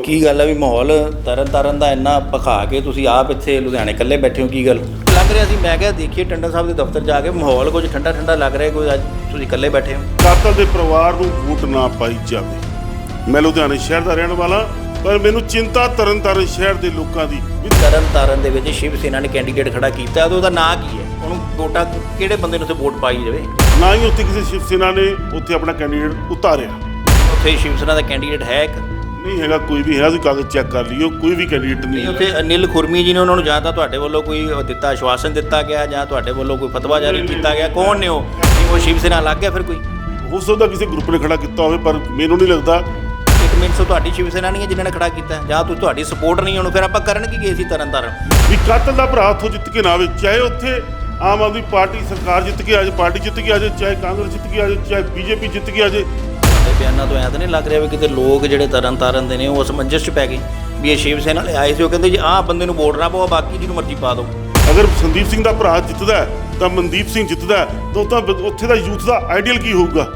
ਕੀ ਗੱਲ ਹੈ ਵੀ ਮਾਹੌਲ ਤਰਨ ਤਾਰਨ ਦਾ ਇੰਨਾ ਭਖਾ ਕੇ ਤੁਸੀਂ ਆਪ ਇੱਥੇ ਲੁਧਿਆਣੇ ਇਕੱਲੇ ਬੈਠੇ ਹੋ ਕੀ ਗੱਲ? ਲੱਗ ਰਿਹਾ ਸੀ ਮੈਂ ਕਿਹਾ ਦੇਖੀਏ ਟੰਡਨ ਸਾਹਿਬ ਦੇ ਦਫ਼ਤਰ ਜਾ ਕੇ ਮਾਹੌਲ ਕੁਝ ਠੰਡਾ ਠੰਡਾ ਲੱਗ ਰਿਹਾ ਕੋਈ ਅੱਜ ਤੁਸੀਂ ਇਕੱਲੇ ਬੈਠੇ ਹੋ। ਕਾਤਲ ਦੇ ਪਰਿਵਾਰ ਨੂੰ ਵੋਟ ਨਾ ਪਾਈ ਜਾਵੇ। ਮੈਂ ਲੁਧਿਆਣੇ ਸ਼ਹਿਰ ਦਾ ਰਹਿਣ ਵਾਲਾ ਪਰ ਮੈਨੂੰ ਚਿੰਤਾ ਤਰਨਤਾਰਨ ਸ਼ਹਿਰ ਦੇ ਲੋਕਾਂ ਦੀ। ਵੀ ਤਰਨ ਤਾਰਨ ਦੇ ਵਿੱਚ ਸ਼ਿਵ ਸੈਨਾ ਨੇ ਕੈਂਡੀਡੇਟ ਖੜਾ ਕੀਤਾ ਤੇ ਉਹਦਾ ਨਾਂ ਕੀ ਹੈ? ਉਹਨੂੰ ਵੋਟਾਂ ਕਿਹੜੇ ਬੰਦੇ ਨੂੰ ਉੱਥੇ ਵੋਟ ਪਾਈ ਜਾਵੇ? ਨਾ ਹੀ ਉੱਥੇ ਕਿਸੇ ਸ਼ਿਵ ਸੈਨਾ ਨੇ ਉੱਥੇ ਆਪਣਾ ਕੈਂਡੀਡੇਟ ਉਤਾਰਿਆ। ਉੱਥੇ ਸ਼ਿਵ ਸੈਨਾ ਦਾ ਕੈਂਡੀਡੇਟ ਹੈ ਇੱਕ। ਨਹੀਂ ਹੈਗਾ ਕੋਈ ਵੀ ਹੈਗਾ ਤੁਸੀਂ ਕਾਗਜ਼ ਚੈੱਕ ਕਰ ਲਿਓ ਕੋਈ ਵੀ ਕੈਂਡੀਡੇਟ ਨਹੀਂ ਨਹੀਂ ਉੱਥੇ ਅਨਿਲ ਖੁਰਮੀ ਜੀ ਨੇ ਉਹਨਾਂ ਨੂੰ ਜਾਂ ਤਾਂ ਤੁਹਾਡੇ ਵੱਲੋਂ ਕੋਈ ਦਿੱਤਾ ਆਸ਼ਵਾਸਨ ਦਿੱਤਾ ਗਿਆ ਜਾਂ ਤੁਹਾਡੇ ਵੱਲੋਂ ਕੋਈ ਫਤਵਾ ਜਾਰੀ ਕੀਤਾ ਗਿਆ ਕੌਣ ਨੇ ਉਹ? ਨਹੀਂ ਉਹ ਸ਼ਿਵ ਸੈਨਾ ਲੱਗ ਗਿਆ ਫਿਰ ਕੋਈ? ਹੋ ਸਕਦਾ ਕਿਸੇ ਗਰੁੱਪ ਨੇ ਖੜਾ ਕੀਤਾ ਹੋਵੇ ਪਰ ਮੈਨੂੰ ਨਹੀਂ ਲੱਗਦਾ। ਇੱਕ ਮਿੰਟ ਸੋ ਤੁਹਾਡੀ ਸ਼ਿਵ ਸੈਨਾ ਨਹੀਂ ਹੈ ਜਿਨ੍ਹਾਂ ਨੇ ਖੜਾ ਕੀਤਾ। ਹੈ। ਜਾਂ ਤੁਸੀਂ ਤੁਹਾਡੀ ਸਪੋਰਟ ਨਹੀਂ ਉਹਨੂੰ ਫਿਰ ਆਪਾਂ ਕਰਨ ਕੀ ਗਏ ਸੀ ਤਰਨ ਤਾਰਨ ਵੀ ਕਾਤਲ ਦਾ ਭਰਾ ਉੱਥੋਂ ਜਿੱਤ ਕੇ ਨਾ ਆਵੇ ਚਾਹੇ ਉੱਥੇ ਆਮ ਆਦਮੀ ਪਾਰਟੀ ਸਰਕਾਰ ਜਿੱਤ ਕੇ ਆ ਜਾਏ ਪਾਰਟੀ ਜਿੱਤ ਕੇ ਆ ਜਾਏ ਚਾਹੇ ਕਾਂਗਰਸ ਜਿੱਤ ਕੇ ਆ ਜਾਏ ਚਾਹੇ ਬੀਜੇਪੀ ਜਿੱਤ ਕੇ ਆ ਜਾਏ ਬਿਆਨਾਂ ਤੋਂ ਐਂ ਤਾਂ ਨਹੀਂ ਲੱਗ ਰਿਹਾ ਵੀ ਕਿਤੇ ਲੋਕ ਜਿਹੜੇ ਤਰਨ ਤਾਰਨ ਦੇ ਨੇ ਉਹ ਅਸਮੰਜਸ 'ਚ ਪੈ ਗਏ ਵੀ ਇਹ ਸ਼ਿਵ ਸੈਨਾ ਵਾਲੇ ਆਏ ਸੀ, ਉਹ ਕਹਿੰਦੇ ਜੀ ਆਹ ਬੰਦੇ ਨੂੰ ਵੋਟ ਨਾ ਪਾਓ ਬਾਕੀ ਜਿਹਨੂੰ ਮਰਜ਼ੀ ਪਾ ਦਿਓ। ਅਗਰ ਸੰਦੀਪ ਸਿੰਘ ਦਾ ਭਰਾ ਜਿੱਤਦਾ ਤਾਂ ਮਨਦੀਪ ਸਿੰਘ ਜਿੱਤਦਾ ਤਾਂ ਤਾਂ ਉੱਥੇ ਦਾ ਯੂਥ ਦਾ ਆਈਡੀਅਲ ਕੀ ਹੋਊਗਾ?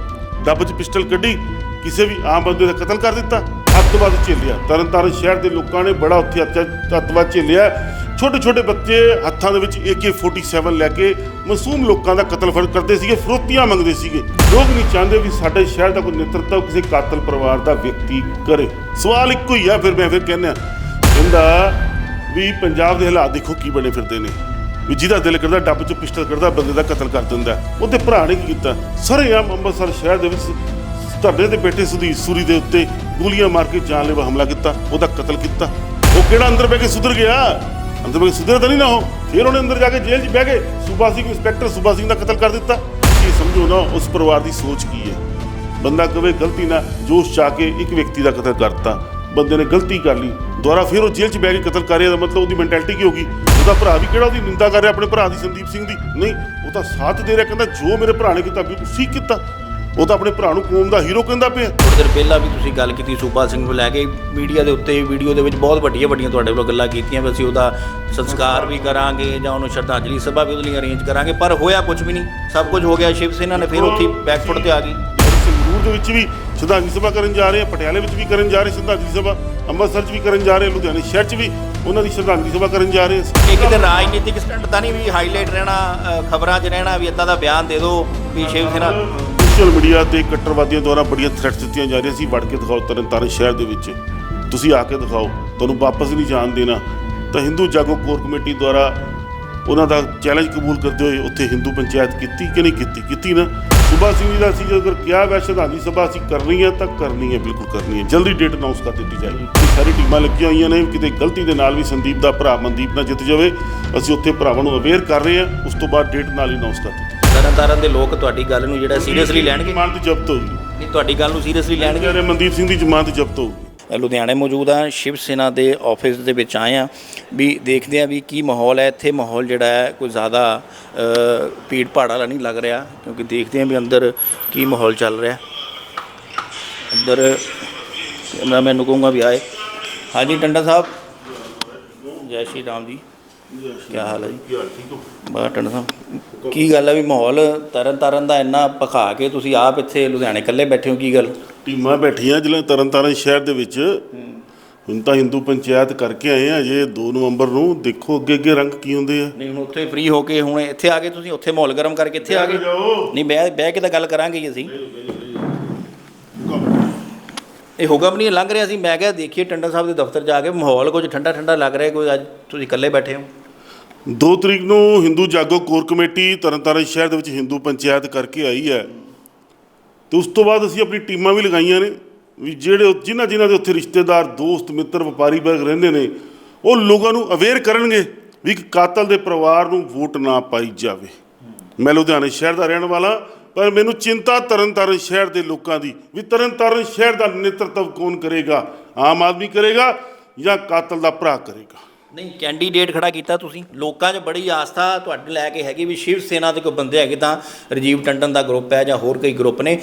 ਡੱਬ 'ਚ ਪਿਸਟਲ ਕੱਢੀ, ਕਿਸੇ ਵੀ ਆਮ ਬੰਦੇ ਦਾ ਕਤਲ ਕਰ ਦਿੱਤਾ। ਅੱਤਵਾਦ ਝੇਲਿਆ। ਤਰਨਤਾਰਨ ਸ਼ਹਿਰ ਦੇ ਲੋਕਾਂ ਨੇ ਬੜਾ ਉੱਥੇ ਅੱਤਵਾਦ ਝੇਲਿਆ। ਛੋਟੇ ਛੋਟੇ ਬੱਚੇ ਹੱਥਾਂ ਦੇ ਵਿੱਚ AK47 ਲੈ ਕੇ ਮਾਸੂਮ ਲੋਕਾਂ ਦਾ ਕਤਲ ਕਰਦੇ ਸੀਗੇ, ਫਰੋਤੀਆਂ ਮੰਗਦੇ ਸੀਗੇ। ਲੋਕ ਨਹੀਂ ਚਾਹੁੰਦੇ ਵੀ ਸਾਡੇ ਸ਼ਹਿਰ ਦਾ ਕੋਈ ਨੇਤਰਤਵ ਕਿਸੇ ਕਾਤਲ ਪਰਿਵਾਰ ਦਾ ਵਿਅਕਤੀ ਕਰੇ। ਸਵਾਲ ਇੱਕੋ ਹੀ ਆ, ਫਿਰ ਮੈਂ ਫਿਰ ਕਹਿੰਦਾ ਕਹਿੰਦਾ ਵੀ ਪੰਜਾਬ ਦੇ ਹਾਲਾਤ ਦੇਖੋ ਕੀ ਬਣੇ ਫਿਰਦੇ ਨੇ। ਵੀ ਜਿਹਦਾ ਦਿਲ ਕਰਦਾ ਡੱਬ 'ਚ ਪਿਸਟਲ ਕਰਦਾ ਬੰਦੇ ਦਾ ਕਤਲ ਕਰ ਦਿੰਦਾ। ਉਹਦੇ ਭਰਾ ਨੇ ਕੀ ਕੀਤਾ? ਸਾਰੇ ਆਮ ਅੰਮ੍ਰਿਤਸਰ ਸ਼ਹਿਰ ਦੇ ਵਿੱਚ ਧਰਨੇ ਤੇ ਬੈਠੇ ਸੁਧੀਰ ਸੂਰੀ ਦੇ ਉੱਤੇ ਗੋਲੀਆਂ ਮਾਰ ਕੇ ਜਾਨਲੇਵਾ ਹਮਲਾ ਕੀਤਾ, ਉਹਦਾ ਕਤਲ ਕੀਤਾ। ਉਹ ਕਿਹੜਾ ਅੰਦਰ ਬਹਿ ਕੇ ਸੁਧਰ ਗਿਆ? ਅੰਦਰ ਬਹਿ ਕੇ ਸੁਧਰ ਤਾਂ ਨਹੀਂ ਨਾ ਉਹ। ਫਿਰ ਉਹਨੇ ਅੰਦਰ ਜਾ ਕੇ ਜੇਲ੍ਹ 'ਚ ਬਹਿ ਕੇ ਸੂਬਾ ਸਿੰਘ ਇੰਸਪੈਕਟਰ ਸੂਬਾ ਸਿੰਘ ਦਾ ਕਤਲ ਕਰ ਦਿੱਤਾ। ਇਹ ਸਮਝੋ ਨਾ, ਉਸ ਪਰਿਵਾਰ ਦੀ ਸੋਚ ਕੀ ਹੈ? ਬੰਦਾ ਕਵੇ ਗਲਤੀ ਨਾਲ ਜੋਸ਼ ਚਾ ਕੇ ਇੱਕ ਵਿਅਕਤੀ ਦਾ ਕਤਲ ਕਰਤਾ। ਬੰਦੇ ਨੇ ਗਲਤੀ ਕਰ ਲਈ। ਦੁਬਾਰਾ ਫਿਰ ਉਹ ਜੇਲ੍ਹ 'ਚ ਬਹਿ ਕੇ ਕਤਲ ਕਰ ਰਿਹਾ ਦਾ ਮਤਲਬ ਉਹਦੀ ਮੈਂਟੈਲਿਟੀ ਕੀ ਹੋਗੀ ਉਹਦਾ ਭਰਾ ਵੀ ਕਿਹੜਾ ਉਹਦੀ ਨਿੰਦਾ ਕਰ ਰਿਹਾ? ਆਪਣੇ ਭਰਾ ਦੀ ਸੰਦੀਪ ਸਿੰਘ ਦੀ। ਨਹੀਂ, ਉਹ ਤਾਂ ਸਾਥ ਦੇ ਰਿਹਾ, ਕਹਿੰਦਾ ਜੋ ਮੇਰੇ ਭਰਾ ਨੇ ਕੀਤਾ ਬਿਲਕੁਲ ਠੀਕ ਕੀਤਾ। ਉਹ ਤਾਂ ਆਪਣੇ ਭਰਾ ਨੂੰ ਕੌਮ ਦਾ ਹੀਰੋ ਕਹਿੰਦਾ ਪਿਆ। ਥੋੜੀ ਦੇਰ ਪਹਿਲਾਂ ਵੀ ਤੁਸੀਂ ਗੱਲ ਕੀਤੀ ਸੂਬਾ ਸਿੰਘ ਨੂੰ ਲੈ ਕੇ। ਮੀਡੀਆ ਦੇ ਉੱਤੇ ਵੀਡੀਓ ਦੇ ਵਿੱਚ ਬਹੁਤ ਵੱਡੀਆਂ ਵੱਡੀਆਂ ਤੁਹਾਡੇ ਵੱਲੋਂ ਗੱਲਾਂ ਕੀਤੀਆਂ ਵੀ ਅਸੀਂ ਉਹਦਾ ਸੰਸਕਾਰ ਵੀ ਕਰਾਂਗੇ ਜਾਂ ਉਹਨੂੰ ਸ਼ਰਧਾਂਜਲੀ ਸਭਾ ਵੀ ਉਹਦੇ ਲਈ ਅਰੇਂਜ ਕਰਾਂਗੇ ਪਰ ਹੋਇਆ ਕੁਝ ਵੀ ਨਹੀਂ। ਸਭ ਕੁਝ ਹੋ ਗਿਆ ਸ਼ਿਵ ਸੈਨਾ ਨੇ ਫਿਰ ਉੱਥੇ ਬੈਕਫੁੱਟ ਤੇ ਆ ਗਈ। ਸੰਗਰੂਰ ਦੇ ਵਿੱਚ ਵੀ ਸ਼ਰਧਾਂਜਲੀ ਸਭਾ ਕਰਨ ਜਾ ਰਹੇ ਹਾਂ ਪਟਿਆਲੇ ਵਿੱਚ ਵੀ ਕਰਨ ਜਾ ਰਹੇ ਸ਼ਰਧਾਂਜਲੀ ਸਭਾ ਅੰਮ੍ਰਿਤਸਰ 'ਚ ਵੀ ਕਰਨ ਜਾ ਰਹੇ ਲੁਧਿਆਣੇ ਸ਼ਹਿਰ 'ਚ ਵੀ ਉਹਨਾਂ ਦੀ ਸ਼ਰਧਾਂਜਲੀ ਸਭਾ ਕਰਨ ਜਾ ਰਹੇ ਹਾਂ। ਇਹ ਕਿਤੇ ਰਾਜਨੀਤਿਕ ਸਟੰਟ ਤਾਂ ਨਹੀਂ ਵੀ ਹਾਈਲਾਈਟ ਰਹਿਣਾ ਖਬਰਾਂ 'ਚ ਰਹਿਣਾ ਵੀ ਇਦਾਂ ਦਾ ਬਿਆਨ ਦੇ ਦਿਓ ਵੀ ਸ਼ਿਵ ਸੈਨਾ ਸੋਸ਼ਲ ਮੀਡੀਆ ਤੇ ਕੱਟੜਵਾਦੀਆਂ ਦੁਆਰਾ ਬੜੀਆਂ ਥ੍ਰੈਟਸ ਦਿੱਤੀਆਂ ਜਾ ਰਹੀਆਂ ਸੀ। ਵੜ ਕੇ ਦਿਖਾਓ ਤਰਨਤਾਰਨ ਸ਼ਹਿਰ ਦੇ ਵਿੱਚ। ਤੁਸੀਂ ਆ ਕੇ ਦਿਖਾਓ। ਤੁਹਾਨੂੰ ਵਾਪਸ ਨਹੀਂ ਜਾਣ ਦੇਣਾ। ਤਾਂ ਹਿੰਦੂ ਜਾਗੋ ਕੋਰ ਕਮੇਟੀ ਦੁਆਰਾ ਉਹਨਾਂ ਦਾ ਚੈਲੰਜ ਕਬੂਲ ਕਰਦੇ ਹੋਏ ਉੱਥੇ ਹਿੰਦੂ ਪੰਚਾਇਤ ਕੀਤੀ ਕਿ ਨਹੀਂ ਕੀਤੀ? ਕੀਤੀ ਨਾ। ਸੁਭਾ ਸਿੰਘ ਜੀ ਦਾ ਅਸੀਂ ਜਦੋਂ ਕਿਹਾ ਵੈ ਸ਼ਰਧਾਂਜਲੀ ਸਭਾ ਅਸੀਂ ਕਰਨੀ ਹੈ ਤਾਂ ਕਰਨੀ ਹੈ ਬਿਲਕੁਲ ਕਰਨੀ ਹੈ ਜਲਦੀ ਡੇਟ ਅਨਾਉਂਸ ਕਰ ਦਿੱਤੀ ਜਾਏਗੀ ਇਹ ਸਾਰੀ ਟੀਮਾਂ ਲੱਗੀਆਂ ਹੋਈਆਂ ਨੇ। ਕਿਤੇ ਗਲਤੀ ਦੇ ਨਾਲ ਵੀ ਸੰਦੀਪ ਦਾ ਭਰਾ ਮਨਦੀਪ ਨਾ ਜਿੱਤ ਜਾਵੇ। ਅਸੀਂ ਉੱਥੇ ਭਰਾਵਾਂ ਨੂੰ ਅਵੇਅਰ ਕਰ ਰਹੇ ਹਾਂ ਉਸ ਤੋਂ ਬਾਅਦ ਡੇਟ ਨਾਲ ਹੀ ਅਨਾਉਂਸ ਕਰ ਦਿੱਤੀ ਤਰਨ ਤਾਰਨ ਦੇ ਲੋਕ ਤੁਹਾਡੀ ਗੱਲ ਨੂੰ ਜਿਹੜਾ ਸੀਰੀਅਸਲੀ ਲੈਣਗੇ? ਜ਼ਮਾਨਤ ਜ਼ਬਤ ਹੋਊਗੀ। ਨਹੀਂ ਤੁਹਾਡੀ ਗੱਲ ਨੂੰ ਸੀਰੀਅਸਲੀ ਲੈਣਗੇ? ਜਿਹੜੇ ਮਨਦੀਪ ਸਿੰਘ ਦੀ ਜ਼ਮਾਨਤ ਜ਼ਬਤ ਹੋਊਗੀ। ਲੁਧਿਆਣੇ ਮੌਜੂਦ ਆ ਸ਼ਿਵ ਸੈਨਾ ਦੇ ਆਫਿਸ ਦੇ ਵਿੱਚ ਆਏ ਆ ਵੀ ਦੇਖਦੇ ਆ ਵੀ ਕੀ ਮਾਹੌਲ ਹੈ। ਇੱਥੇ ਮਾਹੌਲ ਜਿਹੜਾ ਹੈ ਕੋਈ ਜ਼ਿਆਦਾ ਭੀੜ ਭਾੜ ਵਾਲਾ ਨਹੀਂ ਲੱਗ ਰਿਹਾ। ਕਿਉਂਕਿ ਦੇਖਦੇ ਆ ਵੀ ਅੰਦਰ ਕੀ ਮਾਹੌਲ ਚੱਲ ਰਿਹਾ। ਅੰਦਰ ਮੈਂ ਮੈਨੂੰ ਕਹੂੰਗਾ ਵੀ ਆਏ। ਹਾਂਜੀ ਟੰਡਾ ਸਾਹਿਬ। ਜੈ ਸ਼੍ਰੀ ਰਾਮ ਜੀ। ਕੀ ਹਾਲ ਹੈ ਜੀ? ਬਾ ਟੰਡਾ ਸਾਹਿਬ ਕੀ ਗੱਲ ਹੈ ਵੀ ਮਾਹੌਲ ਤਰਨ ਤਾਰਨ ਦਾ ਇੰਨਾ ਭਖਾ ਕੇ ਤੁਸੀਂ ਆਪ ਇੱਥੇ ਲੁਧਿਆਣੇ ਇਕੱਲੇ ਬੈਠੇ ਹੋ ਕੀ ਗੱਲ? ਟੀਮਾਂ ਬੈਠੀਆਂ ਜ਼ਿਲ੍ਹਾ ਤਰਨਤਾਰਨ ਸ਼ਹਿਰ ਦੇ ਵਿੱਚ। ਹੁਣ ਤਾਂ ਹਿੰਦੂ ਪੰਚਾਇਤ ਕਰਕੇ ਆਏ ਆ ਜੇ 2 ਨਵੰਬਰ ਨੂੰ। ਦੇਖੋ ਅੱਗੇ ਅੱਗੇ ਰੰਗ ਕੀ ਹੁੰਦੇ ਆ। ਨਹੀਂ ਹੁਣ ਉੱਥੇ ਫ੍ਰੀ ਹੋ ਕੇ ਹੁਣ ਇੱਥੇ ਆ ਗਏ ਤੁਸੀਂ ਉੱਥੇ ਮਾਹੌਲ ਗਰਮ ਕਰਕੇ ਇੱਥੇ ਆ ਗਏ। ਨਹੀਂ ਬਹਿ ਬਹਿ ਕੇ ਤਾਂ ਗੱਲ ਕਰਾਂਗੇ ਹੀ ਅਸੀਂ। ਇਹ ਹੁਕਮ ਨਹੀਂ ਲੰਘ ਰਿਹਾ ਸੀ। ਮੈਂ ਕਿਹਾ, ਦੇਖੀਏ ਟੰਡਾ ਸਾਹਿਬ ਦੇ ਦਫ਼ਤਰ ਜਾ ਕੇ ਮਾਹੌਲ ਕੁਝ ਠੰਡਾ ਠੰਡਾ ਲੱਗ ਰਿਹਾ ਕੋਈ ਅੱਜ ਤੁਸੀਂ ਇਕੱਲੇ ਬੈਠੇ ਹੋ? 2 ਤਰੀਕ ਨੂੰ ਹਿੰਦੂ ਜਾਗੋ ਕੋਰ ਕਮੇਟੀ ਤਰਨਤਾਰਨ ਸ਼ਹਿਰ ਦੇ ਵਿੱਚ ਹਿੰਦੂ ਪੰਚਾਇਤ ਕਰਕੇ ਆਈ ਹੈ। ਤੇ ਉਸ ਤੋਂ ਬਾਅਦ ਅਸੀਂ ਆਪਣੀ ਟੀਮਾਂ ਵੀ ਲਗਾਈਆਂ ਨੇ, ਵੀ ਜਿਹੜੇ ਜਿਨ੍ਹਾਂ ਜਿਨ੍ਹਾਂ ਦੇ ਉੱਥੇ ਰਿਸ਼ਤੇਦਾਰ, ਦੋਸਤ, ਮਿੱਤਰ, ਵਪਾਰੀ ਵਰਗ ਰਹਿੰਦੇ ਨੇ, ਉਹ ਲੋਕਾਂ ਨੂੰ ਅਵੇਅਰ ਕਰਨਗੇ ਵੀ ਇੱਕ ਕਾਤਲ ਦੇ ਪਰਿਵਾਰ ਨੂੰ ਵੋਟ ਨਾ ਪਾਈ ਜਾਵੇ। ਮੈਂ ਲੁਧਿਆਣੇ ਸ਼ਹਿਰ ਦਾ ਰਹਿਣ ਵਾਲਾ। ਪਰ ਮੈਨੂੰ ਚਿੰਤਾ ਤਰਨਤਾਰਨ ਸ਼ਹਿਰ ਦੇ ਲੋਕਾਂ ਦੀ ਵੀ ਤਰਨਤਾਰਨ ਸ਼ਹਿਰ ਦਾ ਨੇਤਰਤਵ ਕੌਣ ਕਰੇਗਾ? ਆਮ ਆਦਮੀ ਕਰੇਗਾ ਜਾਂ ਕਾਤਲ ਦਾ ਭਰਾ ਕਰੇਗਾ? ਨਹੀਂ ਕੈਂਡੀਡੇਟ ਖੜਾ ਕੀਤਾ ਤੁਸੀਂ। ਲੋਕਾਂ 'ਚ ਬੜੀ ਆਸਥਾ ਤੁਹਾਡੇ ਲੈ ਕੇ ਹੈਗੀ ਵੀ ਸ਼ਿਵ ਸੈਨਾ ਦੇ ਕੋਈ ਬੰਦੇ ਹੈਗੇ ਤਾਂ ਰਜੀਵ ਟੰਡਨ ਦਾ ਗਰੁੱਪ ਹੈ ਜਾਂ ਹੋਰ ਕਈ ਗਰੁੱਪ ਨੇ।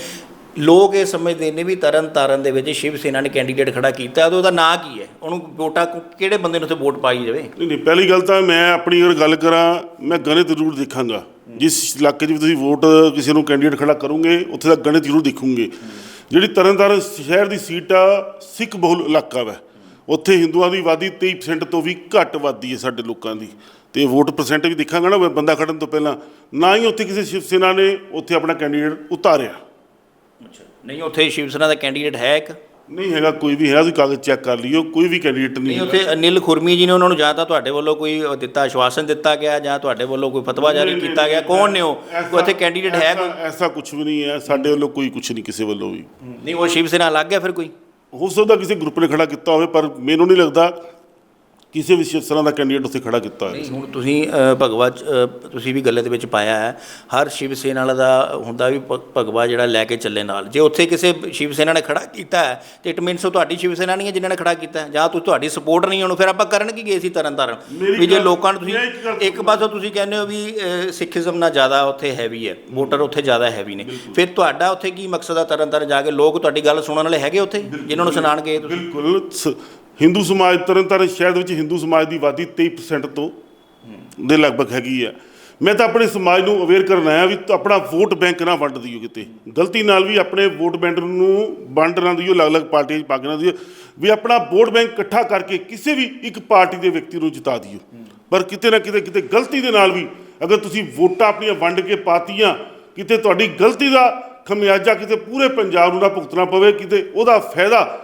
ਲੋਕ ਇਹ ਸਮਝਦੇ ਨੇ ਵੀ ਤਰਨ ਤਾਰਨ ਦੇ ਵਿੱਚ ਸ਼ਿਵ ਸੈਨਾ ਨੇ ਕੈਂਡੀਡੇਟ ਖੜਾ ਕੀਤਾ ਤੇ ਉਹਦਾ ਨਾਂ ਕੀ ਹੈ? ਉਹਨੂੰ ਵੋਟਾਂ ਕਿਹੜੇ ਬੰਦੇ ਨੂੰ ਉੱਥੇ ਵੋਟ ਪਾਈ ਜਾਵੇ? ਨਹੀਂ ਨਹੀਂ ਪਹਿਲੀ ਗੱਲ ਤਾਂ ਮੈਂ ਆਪਣੀ ਅਗਰ ਗੱਲ ਕਰਾਂ ਮੈਂ ਗਣਿਤ ਜ਼ਰੂਰ ਦੇਖਾਂਗਾ। ਜਿਸ ਇਲਾਕੇ 'ਚ ਵੀ ਤੁਸੀਂ ਵੋਟ ਕਿਸੇ ਨੂੰ ਕੈਂਡੀਡੇਟ ਖੜਾ ਕਰੋਗੇ ਉੱਥੇ ਦਾ ਗਣਿਤ ਜ਼ਰੂਰ ਦੇਖੂਗੇ। ਜਿਹੜੀ ਤਰਨਤਾਰਨ ਸ਼ਹਿਰ ਦੀ ਸੀਟ ਆ ਸਿੱਖ ਬਹੁਲ ਇਲਾਕਾ ਵਾ। ਉੱਥੇ ਹਿੰਦੂਆਂ ਦੀ ਆਬਾਦੀ 23% ਤੋਂ ਵੀ ਘੱਟ ਆਬਾਦੀ ਹੈ ਸਾਡੇ ਲੋਕਾਂ ਦੀ। ਤੇ ਵੋਟ ਪਰਸੈਂਟ ਵੀ ਦੇਖਾਂਗਾ ਨਾ ਬੰਦਾ ਖੜਨ ਤੋਂ ਪਹਿਲਾਂ। ਨਾ ਹੀ ਉੱਥੇ ਕਿਸੇ ਸ਼ਿਵ ਸੈਨਾ ਨੇ ਉੱਥੇ ਆਪਣਾ ਕੈਂਡੀਡੇਟ ਉਤਾਰਿਆ। ਅੱਛਾ। ਨਹੀਂ ਉੱਥੇ ਸ਼ਿਵ ਸੈਨਾ ਦਾ ਕੈਂਡੀਡੇਟ ਹੈ ਇੱਕ? ਨਹੀਂ ਹੈਗਾ ਕੋਈ ਵੀ ਹੈ ਤੁਸੀਂ ਕਾਗਜ਼ ਚੈੱਕ ਕਰ ਲਿਓ ਕੋਈ ਵੀ ਕੈਂਡੀਡੇਟ ਨਹੀਂ ਨਹੀਂ ਹੈਗਾ। ਉੱਥੇ ਅਨਿਲ ਖੁਰਮੀ ਜੀ ਨੇ ਉਹਨਾਂ ਨੂੰ ਜਾਂ ਤਾਂ ਤੁਹਾਡੇ ਵੱਲੋਂ ਕੋਈ ਉਹ ਦਿੱਤਾ ਆਸ਼ਵਾਸਨ ਦਿੱਤਾ ਗਿਆ ਜਾਂ ਤੁਹਾਡੇ ਵੱਲੋਂ ਕੋਈ ਫਤਵਾ ਜਾਰੀ ਕੀਤਾ ਗਿਆ? ਕੌਣ ਨੇ ਉਹ? ਕੋਈ ਉੱਥੇ ਕੈਂਡੀਡੇਟ ਹੈ ਕੋਈ? ਐਸਾ- ਐਸਾ ਕੁਝ ਵੀ ਨਹੀਂ ਹੈ ਸਾਡੇ ਵੱਲੋਂ ਕੋਈ ਕੁਝ ਨਹੀਂ ਕਿਸੇ ਵੱਲੋਂ ਵੀ। ਨਹੀਂ ਉਹ ਸ਼ਿਵ ਸੈਨਾ ਲੱਗ ਗਿਆ ਫਿਰ ਕੋਈ? ਹੋ ਸਕਦਾ ਕਿਸੇ ਗਰੁੱਪ ਨੇ ਖੜਾ ਕੀਤਾ ਹੋਵੇ ਪਰ ਮੈਨੂੰ ਨਹੀਂ ਲੱਗਦਾ ਕਿਸੇ ਵੀ ਸੈਨਾ ਦਾ ਕੈਂਡੀਡੇਟ ਉੱਥੇ ਖੜਾ ਕੀਤਾ ਹੋਇਆ। ਨਹੀਂ ਹੁਣ ਤੁਸੀਂ ਅ, ਭਗਵਾ ਚ, ਅ, ਤੁਸੀਂ ਵੀ ਗੱਲੇ ਦੇ ਵਿੱਚ ਪਾਇਆ ਹੈ। ਹਰ ਸ਼ਿਵ ਸੈਨਾ ਵਾਲਾ ਦਾ ਹੁੰਦਾ ਵੀ ਭ- ਭਗਵਾ ਜਿਹੜਾ ਲੈ ਕੇ ਚੱਲੇ ਨਾਲ। ਜੇ ਉੱਥੇ ਕਿਸੇ ਸ਼ਿਵ ਸੈਨਾ ਨੇ ਖੜਾ ਕੀਤਾ ਹੈ ਤੇ ਇਟ ਮੀਨਸ ਉਹ ਤੁਹਾਡੀ ਸ਼ਿਵ ਸੈਨਾ ਨਹੀਂ ਹੈ ਜਿਨ੍ਹਾਂ ਨੇ ਖੜਾ ਕੀਤਾ ਹੈ। ਜਾਂ ਤੁਸੀਂ ਤੁਹਾਡੀ ਸਪੋਰਟ ਨਹੀਂ ਉਹਨੂੰ ਫਿਰ ਆਪਾਂ ਕਰਨ ਕੀ ਗਏ ਸੀ ਤਰਨ ਤਾਰਨ ਮੇਰੀ ਵੀ ਜੇ ਗੱਲ- ਲੋਕਾਂ ਨੂੰ ਤੁਸੀਂ ਮੈਂ ਇੱਕ ਗੱਲ ਇੱਕ ਪਾਸੋਂ ਤੁਸੀਂ ਕਹਿੰਦੇ ਹੋ ਵੀ ਅ, ਸਿੱਖੀਜ਼ਮ ਨਾਲ ਜ਼ਿਆਦਾ ਉੱਥੇ ਹੈਵੀ ਹੈ। ਵੋਟਰ ਉੱਥੇ ਜ਼ਿਆਦਾ ਹੈਵੀ ਨੇ। ਫਿਰ ਤੁਹਾਡਾ ਉੱਥੇ ਕੀ ਮਕਸਦ ਆ ਤਰਨ ਤਾਰਨ ਜਾ ਕੇ? ਲੋਕ ਤੁਹਾਡੀ ਗੱਲ ਸੁਣਨ ਵਾਲੇ ਹੈਗੇ ਉੱਥੇ? ਜਿਨ੍ਹਾਂ ਨੂੰ ਸੁਣਾਣ ਗਏ ਤੁਸੀਂ? ਬਿਲਕੁਲ। ਸ- ਹਿੰਦੂ ਸਮਾਜ ਤਰਨਤਾਰਨ ਸ਼ਹਿਰ ਦੇ ਵਿੱਚ ਹਿੰਦੂ ਸਮਾਜ ਦੀ ਆਬਾਦੀ 23% ਤੋਂ ਦੇ ਲਗਭਗ ਹੈਗੀ ਆ। ਮੈਂ ਤਾਂ ਆਪਣੇ ਸਮਾਜ ਨੂੰ ਅਵੇਅਰ ਕਰਨ ਆਇਆ ਵੀ ਆਪਣਾ ਵੋਟ ਬੈਂਕ ਨਾ ਵੰਡ ਦਿਓ ਕਿਤੇ। ਗਲਤੀ ਨਾਲ ਵੀ ਆਪਣੇ ਵੋਟ ਬੈਂਕ ਨੂੰ ਵੰਡ ਨਾ ਦਿਓ, ਅਲੱਗ-ਅਲੱਗ ਪਾਰਟੀਆਂ 'ਚ ਪਾ ਕੇ ਨਾ ਦਿਓ, ਵੀ ਆਪਣਾ ਵੋਟ ਬੈਂਕ ਇਕੱਠਾ ਕਰਕੇ ਕਿਸੇ ਵੀ ਇੱਕ ਪਾਰਟੀ ਦੇ ਵਿਅਕਤੀ ਨੂੰ ਜਿਤਾ ਦਿਓ। ਪਰ ਕਿਤੇ ਨਾ ਕਿਤੇ ਕਿਤੇ ਗਲਤੀ ਦੇ ਨਾਲ ਵੀ ਅਗਰ ਤੁਸੀਂ ਵੋਟਾਂ ਆਪਣੀਆਂ ਵੰਡ ਕੇ ਪਾਤੀਆਂ, ਕਿਤੇ ਤੁਹਾਡੀ ਗਲਤੀ ਦਾ ਖਮਿਆਜਾ ਕਿਤੇ ਪੂਰੇ ਪੰਜਾਬ ਨੂੰ ਨਾ ਭੁਗਤਣਾ ਪਵੇ, ਕਿਤੇ ਉਹਦਾ ਫਾਇਦਾ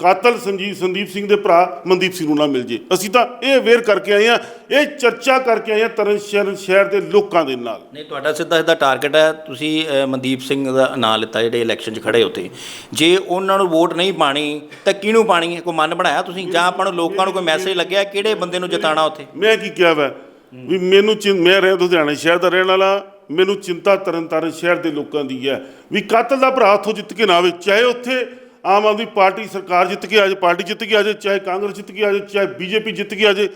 ਕਾਤਲ ਸੰਜੀਵ ਸੰਦੀਪ ਸਿੰਘ ਦੇ ਭਰਾ ਮਨਦੀਪ ਸਿੰਘ ਨੂੰ ਨਾ ਮਿਲ ਜੇ। ਅਸੀਂ ਤਾਂ ਇਹ ਅਵੇਅਰ ਕਰਕੇ ਆਏ ਆ ਇਹ ਚਰਚਾ ਕਰਕੇ ਆਏ ਆ ਤਰਨ ਸ਼ਹਿਰ ਸ਼ਹਿਰ ਦੇ ਲੋਕਾਂ ਦੇ ਨਾਲ। ਨਹੀਂ ਤੁਹਾਡਾ ਸਿੱਧਾ ਸਿੱਧਾ ਟਾਰਗੇਟ ਹੈ ਤੁਸੀਂ ਮਨਦੀਪ ਸਿੰਘ ਦਾ ਨਾਂ ਲਿੱਤਾ ਜਿਹੜੇ ਇਲੈਕਸ਼ਨ 'ਚ ਖੜੇ ਉੱਥੇ। ਜੇ ਉਹਨਾਂ ਨੂੰ ਵੋਟ ਨਹੀਂ ਪਾਣੀ ਤਾਂ ਕਿਹਨੂੰ ਪਾਣੀ? ਹੈ ਕੋਈ ਮਨ ਬਣਾਇਆ ਤੁਸੀਂ? ਜਾਂ ਆਪਾਂ ਨੂੰ ਲੋਕਾਂ ਨੂੰ ਕੋਈ ਮੈਸੇਜ ਲੱਗਿਆ ਕਿਹੜੇ ਬੰਦੇ ਨੂੰ ਜਿਤਾਣਾ ਉੱਥੇ? ਮੈਂ ਕੀ ਕਿਹਾ ਵਾ? ਵੀ ਮੈਨੂੰ ਮੈਂ ਰਹਿ ਲੁਧਿਆਣਾ ਸ਼ਹਿਰ ਦਾ ਰਹਿਣ ਵਾਲਾ ਮੈਨੂੰ ਚਿੰਤਾ ਤਰਨ ਤਾਰਨ ਸ਼ਹਿਰ ਦੇ ਲੋਕਾਂ ਦੀ ਹੈ। ਵੀ ਕਾਤਲ ਦਾ ਭਰਾ ਉੱਥੋਂ ਜਿੱਤ ਕੇ ਨਾ ਆਵੇ ਚਾਹੇ ਉੱਥੇ ਆਮ ਆਦਮੀ ਪਾਰਟੀ ਸਰਕਾਰ ਜਿੱਤ ਕੇ ਆ ਜਾਏ ਪਾਰਟੀ ਜਿੱਤ ਕੇ ਆ ਜਾਏ ਚਾਹੇ ਕਾਂਗਰਸ ਜਿੱਤ ਕੇ ਆ ਜਾਏ ਚਾਹੇ ਬੀਜੇਪੀ ਜਿੱਤ ਕੇ ਆ ਜਾਏ।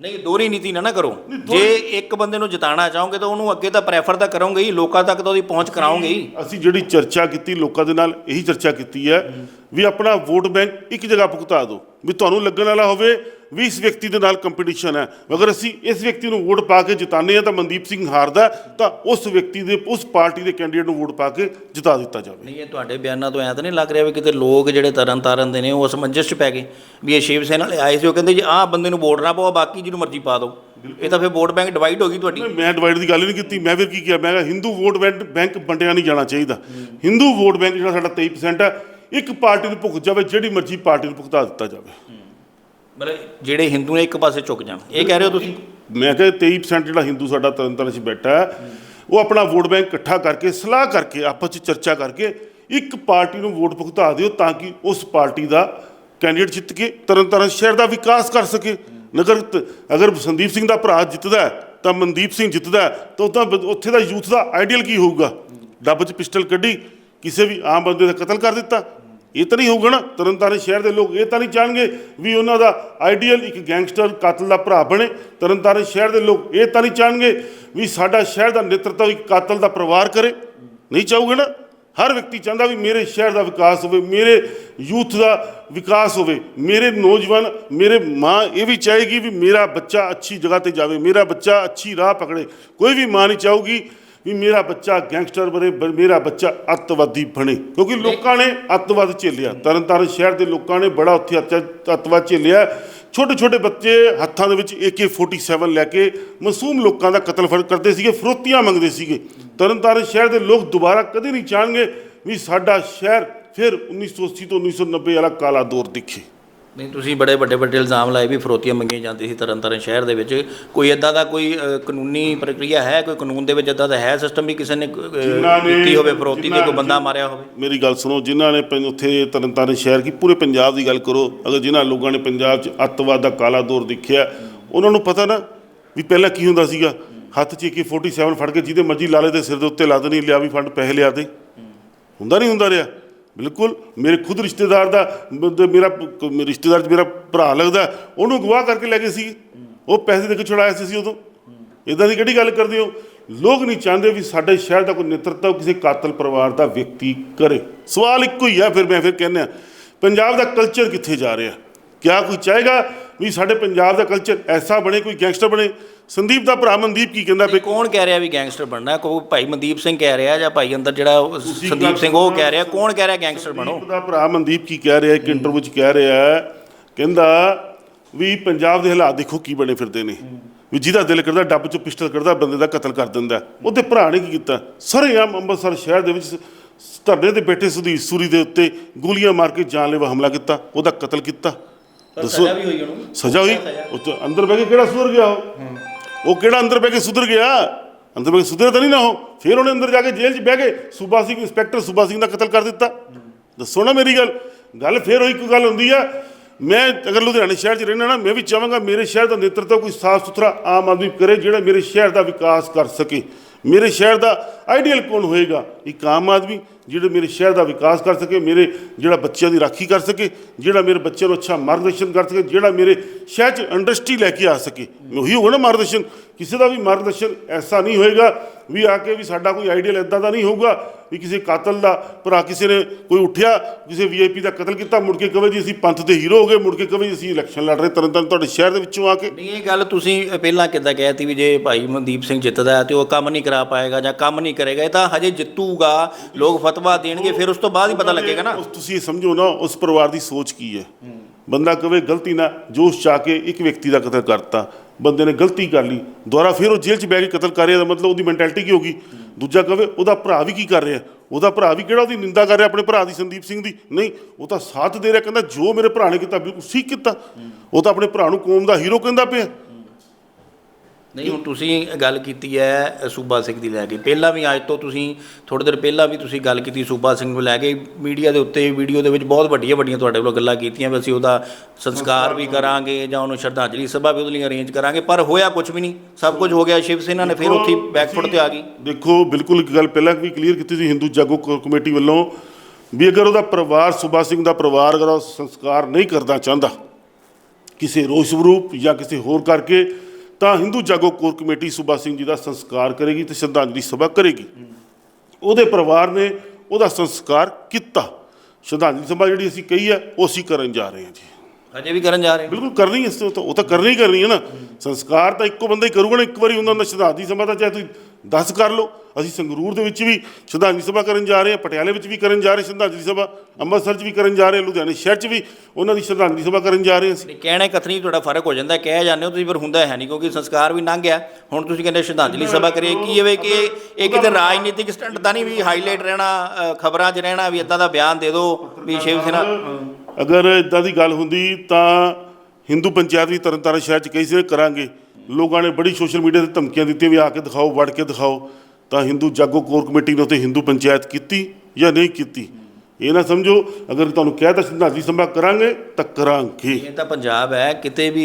ਨਹੀਂ ਦੋਹਰੀ ਨੀਤੀ ਨਾ ਨਾ ਕਰੋ। ਜੇ ਇੱਕ ਬੰਦੇ ਨੂੰ ਜਿਤਾਣਾ ਚਾਹੋਗੇ ਤਾਂ ਉਹਨੂੰ ਅੱਗੇ ਤਾਂ ਪ੍ਰੈਫਰ ਤਾਂ ਕਰੋਗੇ ਹੀ ਲੋਕਾਂ ਤੱਕ ਤਾਂ ਉਹਦੀ ਪਹੁੰਚ ਕਰਾਓਗੇ ਹੀ। ਅਸੀਂ ਜਿਹੜੀ ਚਰਚਾ ਕੀਤੀ ਲੋਕਾਂ ਦੇ ਨਾਲ ਇਹੀ ਚਰਚਾ ਕੀਤੀ ਹੈ ਵੀ ਆਪਣਾ ਵੋਟ ਬੈਂਕ ਇੱਕ ਜਗ੍ਹਾ ਭੁਗਤਾ ਦਿਓ ਵੀ ਤੁਹਾਨੂੰ ਲੱਗਣ ਵਾਲਾ ਹੋਵੇ ਵੀ ਇਸ ਵਿਅਕਤੀ ਦੇ ਨਾਲ ਕੰਪੀਟੀਸ਼ਨ ਹੈ। ਅਗਰ ਅਸੀਂ ਇਸ ਵਿਅਕਤੀ ਨੂੰ ਵੋਟ ਪਾ ਕੇ ਜਿਤਾਉਂਦੇ ਹਾਂ ਤਾਂ ਮਨਦੀਪ ਸਿੰਘ ਹਾਰਦਾ ਤਾਂ ਉਸ ਵਿਅਕਤੀ ਦੇ ਉਸ ਪਾਰਟੀ ਦੇ ਕੈਂਡੀਡੇਟ ਨੂੰ ਵੋਟ ਪਾ ਕੇ ਜਿਤਾ ਦਿੱਤਾ ਜਾਵੇ। ਨਹੀਂ ਇਹ ਤੁਹਾਡੇ ਬਿਆਨਾਂ ਤੋਂ ਐਂ ਤਾਂ ਨਹੀਂ ਲੱਗ ਰਿਹਾ ਵੀ ਕਿਤੇ ਲੋਕ ਜਿਹੜੇ ਤਰਨ ਤਾਰਨ ਦੇ ਨੇ ਉਹ ਅਸਮੰਜਸ 'ਚ ਪੈ ਗਏ। ਵੀ ਇਹ ਸ਼ਿਵ ਸੈਨਾ ਵਾਲੇ ਆਏ ਸੀ ਉਹ ਕਹਿੰਦੇ ਜੀ ਆਹ ਬੰਦੇ ਨੂੰ ਵੋਟ ਨਾ ਪਾਓ ਬਾਕੀ ਜਿਹਨੂੰ ਮਰਜ਼ੀ ਪਾ ਦਿਓ। ਇਹ ਤਾਂ ਫਿਰ ਵੋਟ ਬੈਂਕ ਡਿਵਾਈਡ ਹੋ ਗਈ ਤੁਹਾਡੀ। ਮੈਂ ਡਿਵਾਈਡ ਦੀ ਗੱਲ ਨਹੀਂ ਕੀਤੀ ਮੈਂ ਫਿਰ ਕੀ ਕਿਹਾ? ਮੈਂ ਕਿਹਾ ਹਿੰਦੂ ਵੋਟ ਬੈਂਕ ਬੈਂਕ ਵੰਡਿਆ ਨਹੀਂ ਜਾਣਾ ਚਾਹੀਦਾ। ਹਿੰਦੂ ਵੋਟ ਬੈਂਕ ਜਿਹੜਾ ਸਾਡਾ 23% ਹੈ ਇੱਕ ਪਾਰਟੀ ਨੂੰ ਭੁਗਤ ਜਾਵੇ ਜਿਹੜੀ ਮਰਜ਼ੀ ਪਾਰਟੀ ਨੂੰ ਭੁਗਤਾ ਦਿੱਤਾ ਜਾਵੇ। ਮਤਲਬ ਜਿਹੜੇ ਹਿੰਦੂ ਨੇ ਇੱਕ ਪਾਸੇ ਝੁਕ ਜਾਣ। ਇਹ ਕਹਿ ਰਹੇ ਹੋ ਤੁਸੀਂ? ਮੈਂ ਕਿਹਾ 23% ਜਿਹੜਾ ਹਿੰਦੂ ਸਾਡਾ ਤਰਨਤਾਰਨ 'ਚ ਬੈਠਾ ਹੈ, ਉਹ ਆਪਣਾ ਵੋਟ ਬੈਂਕ ਇਕੱਠਾ ਕਰਕੇ, ਸਲਾਹ ਕਰਕੇ, ਆਪਸ 'ਚ ਚਰਚਾ ਕਰਕੇ ਇੱਕ ਪਾਰਟੀ ਨੂੰ ਵੋਟ ਭੁਗਤਾ ਦਿਓ ਤਾਂ ਕਿ ਉਸ ਪਾਰਟੀ ਦਾ ਕੈਂਡੀਡੇਟ ਜਿੱਤ ਕੇ ਤਰਨਤਾਰਨ ਸ਼ਹਿਰ ਦਾ ਵਿਕਾਸ ਕਰ ਸਕੇ। ਨਗਰ ਅਗਰ ਸੰਦੀਪ ਸਿੰਘ ਦਾ ਭਰਾ ਜਿੱਤਦਾ ਤਾਂ ਮਨਦੀਪ ਸਿੰਘ ਜਿੱਤਦਾ ਤਾਂ ਉਹ ਤਾਂ ਉੱਥੇ ਦਾ ਯੂਥ ਦਾ ਆਈਡੀਅਲ ਕੀ ਹੋਊਗਾ? ਡੱਬ 'ਚ ਪਿਸਟਲ ਕੱਢੀ, ਕਿਸੇ ਵੀ ਆਮ ਬੰਦੇ ਦਾ ਕਤਲ ਕਰ ਦਿੱਤਾ। ਇਹ ਤਾਂ ਨਹੀਂ ਹੋਊਗਾ ਨਾ, ਤਰਨਤਾਰਨ ਸ਼ਹਿਰ ਦੇ ਲੋਕ ਇਹ ਤਾਂ ਨਹੀਂ ਚਾਹਣਗੇ ਵੀ ਉਹਨਾਂ ਦਾ ਆਈਡੀਅਲ ਇੱਕ ਗੈਂਗਸਟਰ ਕਾਤਲ ਦਾ ਭਰਾ ਬਣੇ। ਤਰਨਤਾਰਨ ਸ਼ਹਿਰ ਦੇ ਲੋਕ ਇਹ ਤਾਂ ਨਹੀਂ ਚਾਹਣਗੇ ਵੀ ਸਾਡਾ ਸ਼ਹਿਰ ਦਾ ਨੇਤਰਤਵ ਇੱਕ ਕਾਤਲ ਦਾ ਪਰਿਵਾਰ ਕਰੇ। ਨਹੀਂ ਚਾਹੂਗੇ ਨਾ? ਹਰ ਵਿਅਕਤੀ ਚਾਹੁੰਦਾ ਵੀ ਮੇਰੇ ਸ਼ਹਿਰ ਦਾ ਵਿਕਾਸ ਹੋਵੇ, ਮੇਰੇ ਯੂਥ ਦਾ ਵਿਕਾਸ ਹੋਵੇ, ਮੇਰੇ ਨੌਜਵਾਨ, ਮੇਰੇ ਮਾਂ ਇਹ ਵੀ ਚਾਹੇਗੀ ਵੀ ਮੇਰਾ ਬੱਚਾ ਅੱਛੀ ਜਗ੍ਹਾ ਤੇ ਜਾਵੇ, ਮੇਰਾ ਬੱਚਾ ਅੱਛੀ ਰਾਹ ਪਕੜੇ। ਕੋਈ ਵੀ ਮਾਂ ਨਹੀਂ ਚਾਹੂਗੀ ਵੀ ਮੇਰਾ ਬੱਚਾ ਗੈਂਗਸਟਰ ਬਣੇ ਮੇਰਾ ਬੱਚਾ ਅੱਤਵਾਦੀ ਬਣੇ। ਕਿਉਂਕਿ ਲੋਕਾਂ ਨੇ ਅੱਤਵਾਦ ਝੇਲਿਆ। ਤਰਨਤਾਰਨ ਸ਼ਹਿਰ ਦੇ ਲੋਕਾਂ ਨੇ ਬੜਾ ਉੱਥੇ ਅੱਤ- ਅੱਤਵਾਦ ਝੇਲਿਆ। ਛੋਟੇ ਛੋਟੇ ਬੱਚੇ ਹੱਥਾਂ ਦੇ ਵਿੱਚ AK47 ਲੈ ਕੇ ਮਾਸੂਮ ਲੋਕਾਂ ਦਾ ਕਤਲ ਫੜ ਕਰਦੇ ਸੀਗੇ ਫਰੋਤੀਆਂ ਮੰਗਦੇ ਸੀਗੇ। ਤਰਨਤਾਰਨ ਸ਼ਹਿਰ ਦੇ ਲੋਕ ਦੁਬਾਰਾ ਕਦੇ ਨਹੀਂ ਚਾਹਣਗੇ ਵੀ ਸਾਡਾ ਸ਼ਹਿਰ ਫਿਰ 1980 ਤੋਂ 1990 ਵਾਲਾ ਕਾਲਾ ਦੌਰ ਦਿਖੇ। ਨਹੀਂ ਤੁਸੀਂ ਬੜੇ ਵੱਡੇ ਵੱਡੇ ਇਲਜ਼ਾਮ ਲਾਏ ਵੀ ਫਰੋਤੀਆਂ ਮੰਗੀਆਂ ਜਾਂਦੀ ਸੀ ਤਰਨ ਤਾਰਨ ਸ਼ਹਿਰ ਦੇ ਵਿੱਚ। ਕੋਈ ਇਦਾਂ ਦਾ ਕੋਈ ਅ, ਕਾਨੂੰਨੀ ਪ੍ਰਕਿਰਿਆ ਹੈ? ਕੋਈ ਕਾਨੂੰਨ ਦੇ ਵਿੱਚ ਇਦਾਂ ਦਾ ਹੈ ਸਿਸਟਮ ਵੀ ਕਿਸੇ ਨੇ ਅ, ਜਿਨ੍ਹਾਂ ਨੇ- ਕੀਤੀ ਹੋਵੇ ਫਰੋਤੀ ਤੇ ਜਿਨ੍ਹਾਂ- ਕੋਈ ਬੰਦਾ ਮਾਰਿਆ ਹੋਵੇ? ਮੇਰੀ ਗੱਲ ਸੁਣੋ ਜਿਨ੍ਹਾਂ ਨੇ ਪੰ- ਉੱਥੇ ਤਰਨਤਾਰਨ ਸ਼ਹਿਰ ਕੀ ਪੂਰੇ ਪੰਜਾਬ ਦੀ ਗੱਲ ਕਰੋ। ਅਗਰ ਜਿਨ੍ਹਾਂ ਲੋਕਾਂ ਨੇ ਪੰਜਾਬ 'ਚ ਅੱਤਵਾਦ ਦਾ ਕਾਲਾ ਦੌਰ ਦੇਖਿਆ ਉਹਨਾਂ ਨੂੰ ਪਤਾ ਨਾ ਵੀ ਪਹਿਲਾਂ ਕੀ ਹੁੰਦਾ ਸੀਗਾ? ਹੱਥ 'ਚ ਕੀ 47 ਫੜ ਕੇ ਜਿਹਦੇ ਮਰਜ਼ੀ ਲਾਲੇ ਦੇ ਸਿਰ ਦੇ ਉੱਤੇ ਲਾ ਦੇਣੀ ਲਿਆ ਵੀ ਫੰਡ ਪੈਸੇ ਲਿਆ ਦੇ। ਹੁੰਦਾ ਨਹੀਂ ਹੁੰਦਾ ਰਿਹਾ। ਬਿਲਕੁਲ, ਮੇਰੇ ਖੁਦ ਰਿਸ਼ਤੇਦਾਰ ਦਾ ਮੇਰਾ ਰਿਸ਼ਤੇਦਾਰ ਮੇਰਾ ਭਰਾ ਲੱਗਦਾ, ਉਹਨੂੰ ਗਵਾਹ ਕਰਕੇ ਲੈ ਗਏ ਸੀ। ਉਹ ਪੈਸੇ ਦੇ ਕੇ ਛੁਡਾਇਆ ਸੀ ਅਸੀਂ ਉਦੋਂ। ਇਦਾਂ ਦੀ ਕਿਹੜੀ ਗੱਲ ਕਰਦੇ ਹੋ? ਲੋਕ ਨਹੀਂ ਚਾਹੁੰਦੇ ਵੀ ਸਾਡੇ ਸ਼ਹਿਰ ਦਾ ਕੋਈ ਨੇਤਰਤਵ ਕਿਸੇ ਕਾਤਲ ਪਰਿਵਾਰ ਦਾ ਵਿਅਕਤੀ ਕਰੇ। ਸਵਾਲ ਇੱਕੋ ਹੀ ਆ, ਫਿਰ ਮੈਂ ਫਿਰ ਕਹਿੰਦਾ, ਪੰਜਾਬ ਦਾ ਕਲਚਰ ਕਿੱਥੇ ਜਾ ਰਿਹਾ? ਕਿਆ ਕੋਈ ਚਾਹੇਗਾ ਵੀ ਸਾਡੇ ਪੰਜਾਬ ਦਾ ਕਲਚਰ ਐਸਾ ਬਣੇ, ਕੋਈ ਗੈਂਗਸਟਰ ਬਣੇ? ਸੰਦੀਪ ਦਾ ਭਰਾ ਮਨਦੀਪ ਕੀ ਕਹਿੰਦਾ ਵੀ ਕੌਣ ਕਹਿ ਰਿਹਾ ਵੀ ਗੈਂਗਸਟਰ ਬਣਨਾ? ਕੋਈ ਭਾਈ ਮਨਦੀਪ ਸਿੰਘ ਕਹਿ ਰਿਹਾ ਜਾਂ ਭਾਈ ਅੰਦਰ ਜਿਹੜਾ ਉਹ ਸੰਦੀਪ ਸਿੰਘ ਉਹ। ਕਹਿ ਰਿਹਾ ਕੌਣ ਕਹਿ ਰਿਹਾ ਗੈਂਗਸਟਰ ਬਣੋ? ਸੰਦੀਪ ਦਾ ਭਰਾ ਮਨਦੀਪ ਕੀ ਕਹਿ ਰਿਹਾ ਇੱਕ ਇੰਟਰਵਿਊ 'ਚ ਕਹਿ ਰਿਹਾ ਕਹਿੰਦਾ ਵੀ ਪੰਜਾਬ ਦੇ ਹਾਲਾਤ ਦੇਖੋ ਕੀ ਬਣੇ ਫਿਰਦੇ ਨੇ। ਵੀ ਜਿਹਦਾ ਦਿਲ ਕਰਦਾ ਡੱਬ ਚੋਂ ਪਿਸਟਲ ਕਰਦਾ ਬੰਦੇ ਦਾ ਕਤਲ ਕਰ ਦਿੰਦਾ। ਉਹਦੇ ਭਰਾ ਨੇ ਕੀ ਕੀਤਾ? ਸਰੇਆਮ ਅੰਮ੍ਰਿਤਸਰ ਸ਼ਹਿਰ ਦੇ ਵਿੱਚ ਧਰਨੇ ਤੇ ਬੈਠੇ ਸੁਦੀਪ ਸੂਰੀ ਦੇ ਉੱਤੇ ਗੋਲੀਆਂ ਮਾਰ ਕੇ ਜਾਨਲੇਵਾ ਹਮਲਾ ਕੀਤਾ ਉਹਦਾ ਕਤਲ ਕੀਤਾ। ਸਜ਼ਾ ਵੀ ਹੋਈ ਉਹਨੂੰ। ਸਜ਼ਾ ਹੋਈ? ਉਹ ਅੰਦਰ ਬਹਿ ਕੇ ਕਿਹੜਾ ਸੁਧਰ ਗਿਆ ਉਹ? ਉਹ ਕਿਹੜਾ ਅੰਦਰ ਬਹਿ ਕੇ ਸੁਧਰ ਗਿਆ? ਅੰਦਰ ਬਹਿ ਕੇ ਸੁਧਰਿਆ ਤਾਂ ਨਹੀਂ ਨਾ ਉਹ। ਫਿਰ ਉਹਨੇ ਅੰਦਰ ਜਾ ਕੇ ਜੇਲ੍ਹ 'ਚ ਬਹਿ ਕੇ ਸੂਬਾ ਸਿੰਘ, ਇੰਸਪੈਕਟਰ ਸੂਬਾ ਸਿੰਘ ਦਾ ਕਤਲ ਕਰ ਦਿੱਤਾ। ਦੱਸੋ ਨਾ ਮੇਰੀ ਗੱਲ। ਗੱਲ ਫਿਰ ਉਹੀ ਕੋਈ ਗੱਲ ਹੁੰਦੀ ਆ। ਮੈਂ ਅਗਰ ਲੁਧਿਆਣੇ ਸ਼ਹਿਰ 'ਚ ਰਹਿਣਾ ਨਾ, ਮੈਂ ਵੀ ਚਾਹਾਂਗਾ ਮੇਰੇ ਸ਼ਹਿਰ ਦਾ ਨੇਤਰਤਵ ਕੋਈ ਸਾਫ਼ ਸੁਥਰਾ ਆਮ ਆਦਮੀ ਕਰੇ ਜਿਹੜਾ ਮੇਰੇ ਸ਼ਹਿਰ ਦਾ ਵਿਕਾਸ ਕਰ ਸਕੇ। ਮੇਰੇ ਸ਼ਹਿਰ ਦਾ ਆਈਡੀਅਲ ਕੌਣ ਹੋਏਗਾ? ਇੱਕ ਆਮ ਆਦਮੀ। ਜਿਹੜੇ ਮੇਰੇ ਸ਼ਹਿਰ ਦਾ ਵਿਕਾਸ ਕਰ ਸਕੇ, ਮੇਰੇ ਜਿਹੜਾ ਬੱਚਿਆਂ ਦੀ ਰਾਖੀ ਕਰ ਸਕੇ, ਜਿਹੜਾ ਮੇਰੇ ਬੱਚਿਆਂ ਨੂੰ ਅੱਛਾ ਮਾਰਗਦਰਸ਼ਨ ਕਰ ਸਕੇ, ਜਿਹੜਾ ਮੇਰੇ ਸ਼ਹਿਰ 'ਚ ਇੰਡਸਟਰੀ ਲੈ ਕੇ ਆ ਸਕੇ ਉਹੀ ਹੋਗਾ ਨਾ ਮਾਰਗਦਰਸ਼ਨ? ਕਿਸੇ ਦਾ ਵੀ ਮਾਰਗਦਰਸ਼ਨ ਐਸਾ ਨਹੀਂ ਹੋਏਗਾ ਵੀ ਆ ਕੇ ਵੀ ਸਾਡਾ ਕੋਈ ਆਈਡੀਅਲ ਇਦਾਂ ਦਾ ਨਹੀਂ ਹੋਊਗਾ ਵੀ ਕਿਸੇ ਕਾਤਲ ਦਾ ਭਰਾ ਕਿਸੇ ਨੇ ਕੋਈ ਉੱਠਿਆ ਕਿਸੇ ਵੀਆਈਪੀ ਦਾ ਕਤਲ ਕੀਤਾ ਮੁੜ ਕੇ ਕਵੇ ਜੀ ਅਸੀਂ ਪੰਥ ਦੇ ਹੀਰੋ ਹੋ ਗਏ ਮੁੜ ਕੇ ਕਵੇ ਜੀ ਅਸੀਂ ਇਲੈਕਸ਼ਨ ਲੜ ਰਹੇ ਤਰਨ ਤਾਰਨ ਤੁਹਾਡੇ ਸ਼ਹਿਰ ਦੇ ਵਿੱਚੋਂ ਆ ਕੇ। ਨਹੀਂ ਇਹ ਗੱਲ ਤੁਸੀਂ ਪਹਿਲਾਂ ਕਿੱਦਾਂ ਕਹਿਤੀ ਵੀ ਜੇ ਭਾਈ ਮਨਦੀਪ ਸਿੰਘ ਜਿੱਤਦਾ ਹੈ ਤੇ ਉਹ ਕੰਮ ਨਹੀਂ ਕਰਾ ਪਾਏਗਾ ਜਾਂ ਕੰਮ ਨਹੀਂ ਕਰੇਗਾ ਇਹ ਤਾਂ ਹਜੇ ਜਿੱਤੂਗਾ ਲੋਕ ਫਤਵਾ ਦੇਣਗੇ ਫਿਰ ਉਸ ਤੋਂ ਬਾਅਦ ਹੀ ਪਤਾ ਲੱਗੇਗਾ ਨਾ। ਤੁਸੀਂ ਸਮਝੋ ਨਾ ਉਸ ਪਰਿਵਾਰ ਦੀ ਸੋਚ ਕੀ ਹੈ? ਬੰਦਾ ਕਵੇ ਗਲਤੀ ਨਾਲ ਜੋਸ਼ ਚਾ ਕੇ ਇੱਕ ਵਿਅਕਤੀ ਦਾ ਕਤਲ ਕਰਤਾ ਬੰਦੇ ਨੇ ਗਲਤੀ ਕਰ ਲਈ, ਦੁਬਾਰਾ ਫਿਰ ਉਹ ਜੇਲ੍ਹ 'ਚ ਬਹਿ ਕੇ ਕਤਲ ਕਰ ਰਿਹਾ ਦਾ ਮਤਲਬ ਉਹਦੀ ਮੈਂਟੈਲਿਟੀ ਕੀ ਹੋਗੀ ਦੂਜਾ ਕਵੇ, ਉਹਦਾ ਭਰਾ ਵੀ ਕੀ ਕਰ ਰਿਹਾ? ਉਹਦਾ ਭਰਾ ਵੀ ਕਿਹੜਾ ਉਹਦੀ ਨਿੰਦਾ ਕਰ ਰਿਹਾ, ਆਪਣੇ ਭਰਾ ਦੀ ਸੰਦੀਪ ਸਿੰਘ ਦੀ? ਨਹੀਂ, ਉਹ ਤਾਂ ਸਾਥ ਦੇ ਰਿਹਾ, ਕਹਿੰਦਾ ਜੋ ਮੇਰੇ ਭਰਾ ਨੇ ਕੀਤਾ, ਬਿਲਕੁਲ ਠੀਕ ਕੀਤਾ। ਉਹ ਤਾਂ ਆਪਣੇ ਭਰਾ ਨੂੰ ਕੌਮ ਦਾ ਹੀਰੋ ਕਹਿੰਦਾ ਪਿਆ। ਨਹੀਂ ਹੁਣ ਤੁਸੀਂ ਗੱਲ ਕੀਤੀ ਹੈ ਸੂਬਾ ਸਿੰਘ ਦੀ ਲੈ ਕੇ। ਪਹਿਲਾਂ ਵੀ ਅੱਜ ਤੋਂ ਤੁਸੀਂ ਥੋੜੇ ਦਿਨ ਪਹਿਲਾਂ ਵੀ ਤੁਸੀਂ ਗੱਲ ਕੀਤੀ ਸੂਬਾ ਸਿੰਘ ਨੂੰ ਲੈ ਕੇ। ਮੀਡੀਆ ਦੇ ਉੱਤੇ ਵੀਡੀਓ ਦੇ ਵਿੱਚ ਬਹੁਤ ਵੱਡੀਆਂ ਵੱਡੀਆਂ ਤੁਹਾਡੇ ਵੱਲੋਂ ਗੱਲਾਂ ਕੀਤੀਆਂ ਵੀ ਅਸੀਂ ਉਹਦਾ ਸੰਸਕਾਰ ਵੀ ਕਰਾਂਗੇ ਜਾਂ ਉਹਨੂੰ ਸ਼ਰਧਾਂਜਲੀ ਸਭਾ ਵੀ ਉਹਦੇ ਲਈ ਅਰੇਂਜ ਕਰਾਂਗੇ ਪਰ ਹੋਇਆ ਕੁਝ ਵੀ ਨਹੀਂ। ਸਭ ਕੁਝ ਹੋ ਗਿਆ ਸ਼ਿਵ ਸੈਨਾ ਨੇ ਫਿਰ ਉੱਥੇ ਬੈਕਫੁੱਟ ਤੇ ਆ ਗਈ। ਦੇਖੋ ਬਿਲਕੁਲ ਇੱਕ ਗੱਲ ਪਹਿਲਾਂ ਵੀ ਕਲੀਅਰ ਕੀਤੀ ਸੀ ਹਿੰਦੂ ਜਾਗੋ ਕਮੇਟੀ ਵੱਲੋਂ ਵੀ ਅਗਰ ਉਹਦਾ ਪਰਿਵਾਰ ਸੁਭਾ ਸਿੰਘ ਦਾ ਪਰਿਵਾਰ ਅਗਰ ਉਹ ਸੰਸਕਾਰ ਨਹੀਂ ਕਰਨਾ ਚਾਹੁੰਦਾ ਕਿਸੇ ਰੋਸ ਜਾਂ ਕਿਸੇ ਹੋਰ ਕਰਕੇ ਤਾਂ ਹਿੰਦੂ ਜਾਗੋ ਕੋਰ ਕਮੇਟੀ ਸੁਭਾ ਸਿੰਘ ਜੀ ਦਾ ਸੰਸਕਾਰ ਕਰੇਗੀ ਤੇ ਸ਼ਰਧਾਂਜਲੀ ਸਭਾ ਕਰੇਗੀ। ਉਹਦੇ ਪਰਿਵਾਰ ਨੇ ਉਹਦਾ ਸੰਸਕਾਰ ਕੀਤਾ। ਸ਼ਰਧਾਂਜਲੀ ਸਭਾ ਜਿਹੜੀ ਅਸੀਂ ਕਹੀ ਹੈ ਉਹ ਅਸੀਂ ਕਰਨ ਜਾ ਰਹੇ ਹਾਂ ਜੀ। ਅਜੇ ਵੀ ਕਰਨ ਜਾ ਰਹੇ ਬਿਲਕੁਲ ਕਰਨੀ ਇਸ ਤੋਂ ਉਹ ਤਾਂ ਕਰਨੀ ਹੀ ਕਰਨੀ ਹੈ ਨਾ। ਸੰਸਕਾਰ ਤਾਂ ਇੱਕੋ ਬੰਦਾ ਹੀ ਕਰੂਗਾ ਨਾ ਇੱਕ ਵਾਰੀ ਉਹਨਾਂ ਦਾ ਸ਼ਰਧਾਂਜਲੀ ਸਭਾ ਤਾਂ ਚਾਹੇ ਤੁਸੀਂ 10 ਕਰ ਲਓ। ਅਸੀਂ ਸੰਗਰੂਰ ਦੇ ਵਿੱਚ ਵੀ ਸ਼ਰਧਾਂਜਲੀ ਸਭਾ ਕਰਨ ਜਾ ਰਹੇ ਹਾਂ ਪਟਿਆਲੇ ਵਿੱਚ ਵੀ ਕਰਨ ਜਾ ਰਹੇ ਸ਼ਰਧਾਂਜਲੀ ਸਭਾ ਅੰਮ੍ਰਿਤਸਰ 'ਚ ਵੀ ਕਰਨ ਜਾ ਰਹੇ ਹਾਂ ਲੁਧਿਆਣੇ ਸ਼ਹਿਰ 'ਚ ਵੀ ਉਹਨਾਂ ਦੀ ਸ਼ਰਧਾਂਜਲੀ ਸਭਾ ਕਰਨ ਜਾ ਰਹੇ ਹਾਂ ਅਸੀਂ। ਕਹਿਣੇ ਕਥਨੀ ਤੁਹਾਡਾ ਫ਼ਰਕ ਹੋ ਜਾਂਦਾ ਹੈ, ਕਹਿ ਜਾਂਦੇ ਹੋ ਤੁਸੀਂ ਫਿਰ ਹੁੰਦਾ ਹੈ ਨਹੀਂ ਕਿਉਂਕਿ ਸੰਸਕਾਰ ਵੀ ਲੰਘ ਗਿਆ। ਹੁਣ ਤੁਸੀਂ ਕਹਿੰਦੇ ਸ਼ਰਧਾਂਜਲੀ ਸਭਾ ਕਰੀਏ ਕੀ ਹੋਵੇ ਕਿ ਇਹ- ਇਹ ਕਿਤੇ ਰਾਜਨੀਤਿਕ ਸਟੰਟ ਤਾਂ ਨਹੀਂ ਵੀ ਹਾਈਲਾਈਟ ਰਹਿਣਾ ਖਬਰਾਂ 'ਚ ਰਹਿਣਾ ਵੀ ਇਦਾਂ ਦਾ ਬਿਆਨ ਦੇ ਦਿਓ ਵੀ ਸ਼ਿਵ ਸੈਨਾ ਅਗਰ ਇਦਾਂ ਦੀ ਗੱਲ ਹੁੰਦੀ ਤਾਂ ਹਿੰਦੂ ਪੰਚਾਇਤ ਵੀ ਤਰਨਤਾਰਨ ਸ਼ਹਿਰ 'ਚ ਕਈ ਸੀ ਕਰਾਂਗੇ। ਲੋਕਾਂ ਨੇ ਬੜੀ ਸੋਸ਼ਲ ਮੀਡੀਆ ਤੇ ਧਮਕੀਆਂ ਦਿੱਤੀਆਂ ਵੀ ਆ ਕੇ ਦਿਖਾਓ, ਵੜ ਕੇ ਦਿਖਾਓ। ਤਾਂ ਹਿੰਦੂ ਜਾਗੋ ਕੋਰ ਕਮੇਟੀ ਨੇ ਉੱਤੇ ਹਿੰਦੂ ਪੰਚਾਇਤ ਕੀਤੀ ਜਾਂ ਨਹੀਂ ਕੀਤੀ? ਇਹ ਨਾ ਸਮਝੋ ਅਗਰ ਤੁਹਾਨੂੰ ਕਹਿ ਤਾ ਸ਼ਰਧਾਂਜਲੀ ਸਭਾ ਕਰਾਂਗੇ ਤਾਂ ਕਰਾਂਗੇ। ਇਹ ਤਾਂ ਪੰਜਾਬ ਹੈ ਕਿਤੇ ਵੀ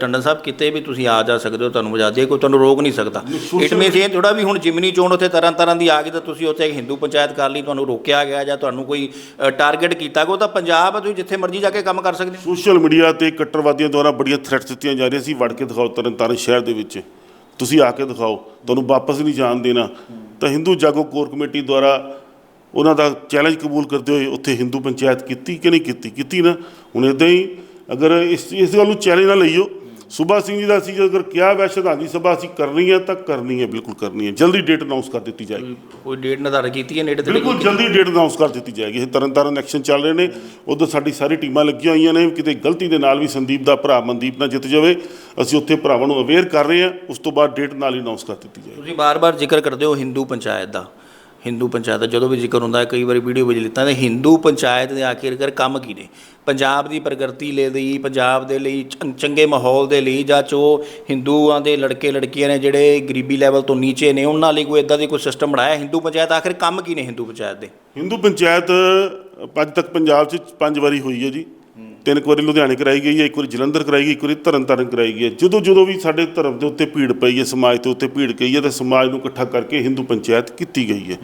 ਟੰਡਨ ਸਾਹਿਬ ਕਿਤੇ ਵੀ ਤੁਸੀਂ ਆ ਜਾ ਸਕਦੇ ਹੋ ਤੁਹਾਨੂੰ ਆਜ਼ਾਦੀ ਹੈ ਕੋਈ ਤੁਹਾਨੂੰ ਰੋਕ ਨਹੀਂ ਸਕਦਾ। ਇਟ ਮੀਨਸ ਇਹ ਥੋੜਾ ਵੀ ਹੁਣ ਜਿਮਨੀ ਚੋਣ ਉੱਥੇ ਤਰ੍ਹਾਂ ਤਰ੍ਹਾਂ ਦੀ ਆ ਗਈ ਤਾਂ ਤੁਸੀਂ ਉੱਥੇ ਇੱਕ ਹਿੰਦੂ ਪੰਚਾਇਤ ਕਰ ਲਈ ਤੁਹਾਨੂੰ ਰੋਕਿਆ ਗਿਆ ਜਾਂ ਤੁਹਾਨੂੰ ਕੋਈ ਟਾਰਗੇਟ ਕੀਤਾ ਗਿਆ ਉਹ ਤਾਂ ਪੰਜਾਬ ਹੈ ਤੁਸੀਂ ਜਿੱਥੇ ਮਰਜ਼ੀ ਜਾ ਕੇ ਕੰਮ ਕਰ ਸਕਦੇ ਹੋ। ਸੋਸ਼ਲ ਮੀਡੀਆ ਤੇ ਕੱਟੜਵਾਦੀਆਂ ਦੁਆਰਾ ਬੜੀਆਂ ਥ੍ਰੈਟਸ ਦਿੱਤੀਆਂ ਜਾ ਰਹੀਆਂ ਸੀ ਵੜ ਕੇ ਦਿਖਾਓ ਤਰਨਤਾਰਨ ਸ਼ਹਿਰ ਦੇ ਵਿੱਚ। ਤੁਸੀਂ ਆ ਕੇ ਦਿਖਾਓ ਤੁਹਾਨੂੰ ਵਾਪਸ ਨਹੀਂ ਜਾਣ ਦੇਣਾ। ਤਾਂ ਹਿੰਦੂ ਜਾਗੋ ਕੋਰ ਕਮੇਟੀ ਦੁਆਰਾ ਉਹਨਾਂ ਦਾ ਚੈਲੰਜ ਕਬੂਲ ਕਰਦੇ ਹੋਏ ਉੱਥੇ ਹਿੰਦੂ ਪੰਚਾਇਤ ਕੀਤੀ ਕਿ ਨਹੀਂ ਕੀਤੀ? ਕੀਤੀ ਨਾ। ਹੁਣ ਇਦਾਂ ਹੀ ਅਗਰ ਇਸ ਇਸ ਗੱਲ ਨੂੰ ਚੈਲੰਜ ਨਾ ਲਈਓ। ਸੁਭਾ ਸਿੰਘ ਜੀ ਦਾ ਅਸੀਂ ਜੇ ਅਗਰ ਕਿਹਾ ਵੈ ਸ਼ਰਧਾਂਜਲੀ ਸਭਾ ਅਸੀਂ ਕਰਨੀ ਹੈ ਤਾਂ ਕਰਨੀ ਹੈ ਬਿਲਕੁਲ ਕਰਨੀ ਹੈ। ਜਲਦੀ ਡੇਟ ਅਨਾਉਂਸ ਕਰ ਦਿੱਤੀ ਜਾਏਗੀ। ਕੋਈ ਡੇਟ ਨਿਰਧਾਰਿਤ ਕੀਤੀ ਹੈ ਨੇੜੇ ਤੇ ਬਿਲਕੁਲ ਜਲਦੀ ਡੇਟ ਅਨਾਉਂਸ ਕਰ ਦਿੱਤੀ ਜਾਏਗੀ। ਇਹ ਤਰਨ ਤਾਰਨ ਐਕਸ਼ਨ ਚੱਲ ਰਹੇ ਨੇ। ਉਧਰ ਸਾਡੀ ਸਾਰੀ ਟੀਮਾਂ ਲੱਗੀਆਂ ਹੋਈਆਂ ਨੇ। ਕਿਤੇ ਗਲਤੀ ਦੇ ਨਾਲ ਵੀ ਸੰਦੀਪ ਦਾ ਭਰਾ ਮਨਦੀਪ ਨਾ ਜਿੱਤ ਜਾਵੇ ਅਸੀਂ ਉੱਥੇ ਭਰਾਵਾਂ ਨੂੰ ਅਵੇਅਰ ਕਰ ਰਹੇ ਹਾਂ। ਉਸ ਤੋਂ ਬਾਅਦ ਡੇਟ ਨਾਲ ਹੀ ਅਨਾਉਂਸ ਕਰ ਦਿੱਤੀ ਜਾਏਗੀ। ਤੁਸੀਂ ਬਾਰ-ਬਾਰ ਜ਼ਿਕਰ ਕਰਦੇ ਹੋ ਹਿੰਦੂ ਪੰਚਾਇਤ ਦਾ। ਹਿੰਦੂ ਪੰਚਾਇਤ ਦਾ, ਜਦੋਂ ਵੀ ਜ਼ਿਕਰ ਹੁੰਦਾ ਹੈ, ਕਈ ਵਾਰੀ ਵੀਡੀਓ ਵਿੱਚ ਲਿੱਤਾ ਤੇ ਹਿੰਦੂ ਪੰਚਾਇਤ ਦੇ ਆਖਿਰਕਾਰ ਕੰਮ ਕੀ ਨੇ? ਪੰਜਾਬ ਦੀ ਪ੍ਰਗਤੀ ਲਈ, ਪੰਜਾਬ ਦੇ ਲਈ ਚੰ- ਚੰਗੇ ਮਾਹੌਲ ਦੇ ਲਈ ਜਾਂ ਜੋ ਹਿੰਦੂਆਂ ਦੇ ਲੜਕੇ ਲੜਕੀਆਂ ਨੇ ਜਿਹੜੇ ਗਰੀਬੀ ਲੈਵਲ ਤੋਂ ਨੀਚੇ ਨੇ, ਉਹਨਾਂ ਲਈ ਕੋਈ ਇਦਾਂ ਦੀ ਕੋਈ ਸਿਸਟਮ ਬਣਾਇਆ? ਹਿੰਦੂ ਪੰਚਾਇਤ ਆਖਿਰ ਕੰਮ ਕੀ ਨੇ ਹਿੰਦੂ ਪੰਚਾਇਤ ਦੇ? ਹਿੰਦੂ ਪੰਚਾਇਤ ਅੱਜ ਤੱਕ ਪੰਜਾਬ 'ਚ ਪੰਜ ਵਾਰੀ ਹੋਈ ਹੈ ਜੀ। ਤਿੰਨ ਕੁ ਵਾਰੀ ਲੁਧਿਆਣੇ ਕਰਾਈ ਗਈ ਹੈ ਇੱਕ ਵਾਰੀ ਜਲੰਧਰ ਕਰਾਈ ਗਈ ਇੱਕ ਵਾਰੀ ਤਰਨਤਾਰਨ ਕਰਾਈ ਗਈ ਹੈ। ਜਦੋਂ ਜਦੋਂ ਵੀ ਸਾਡੇ ਧਰਮ ਦੇ ਉੱਤੇ ਭੀੜ ਪਈ ਹੈ ਸਮਾਜ ਦੇ ਉੱਤੇ ਭੀੜ ਪਈ ਹੈ ਤਾਂ ਸਮਾਜ ਨੂੰ ਇਕੱਠਾ ਕਰਕੇ ਹਿੰਦੂ ਪੰਚਾਇਤ ਕੀਤੀ ਗਈ ਹੈ।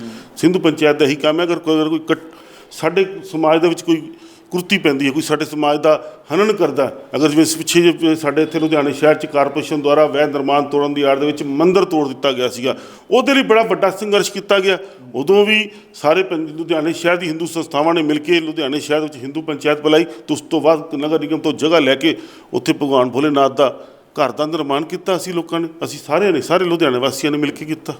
ਹਿੰਦੂ ਪੰਚਾਇਤ ਦਾ ਇਹੀ ਕੰਮ ਹੈ ਅਗਰ ਕੋਈ ਸਾਡੇ ਸਮਾਜ ਦੇ ਵਿੱਚ ਕੋਈ ਕੁਰਤੀ ਪੈਂਦੀ ਹੈ, ਕੋਈ ਸਾਡੇ ਸਮਾਜ ਦਾ ਹਨਨ ਕਰਦਾ ਅਗਰ ਜਿਵੇਂ ਇਸ ਪਿੱਛੇ ਜਿਹੇ ਸਾਡੇ ਇੱਥੇ ਲੁਧਿਆਣੇ ਸ਼ਹਿਰ 'ਚ ਕਾਰਪੋਰੇਸ਼ਨ ਦੁਆਰਾ ਵੈਹ ਨਿਰਮਾਣ ਤੋੜਨ ਦੀ ਆੜ ਦੇ ਵਿੱਚ ਮੰਦਰ ਤੋੜ ਦਿੱਤਾ ਗਿਆ ਸੀਗਾ, ਉਹਦੇ ਲਈ ਬੜਾ ਵੱਡਾ ਸੰਘਰਸ਼ ਕੀਤਾ ਗਿਆ। ਉਦੋਂ ਵੀ ਸਾਰੇ ਪੰਜ- ਲੁਧਿਆਣੇ ਸ਼ਹਿਰ ਦੀ ਹਿੰਦੂ ਸੰਸਥਾਵਾਂ ਨੇ ਮਿਲ ਕੇ ਲੁਧਿਆਣੇ ਸ਼ਹਿਰ ਵਿੱਚ ਹਿੰਦੂ ਪੰਚਾਇਤ ਬੁਲਾਈ, ਤੇ ਉਸ ਤੋਂ ਬਾਅਦ ਨਗਰ ਨਿਗਮ ਤੋਂ ਜਗ੍ਹਾ ਲੈ ਕੇ ਉੱਥੇ ਭਗਵਾਨ ਭੋਲੇਨਾਥ ਦਾ ਘਰ ਦਾ ਨਿਰਮਾਣ ਕੀਤਾ ਅਸੀਂ ਲੋਕਾਂ ਨੇ। ਅਸੀਂ ਸਾਰਿਆਂ ਨੇ, ਸਾਰੇ ਲੁਧਿਆਣੇ ਵਾਸੀਆਂ ਨੇ ਮਿਲ ਕੇ ਕੀਤਾ।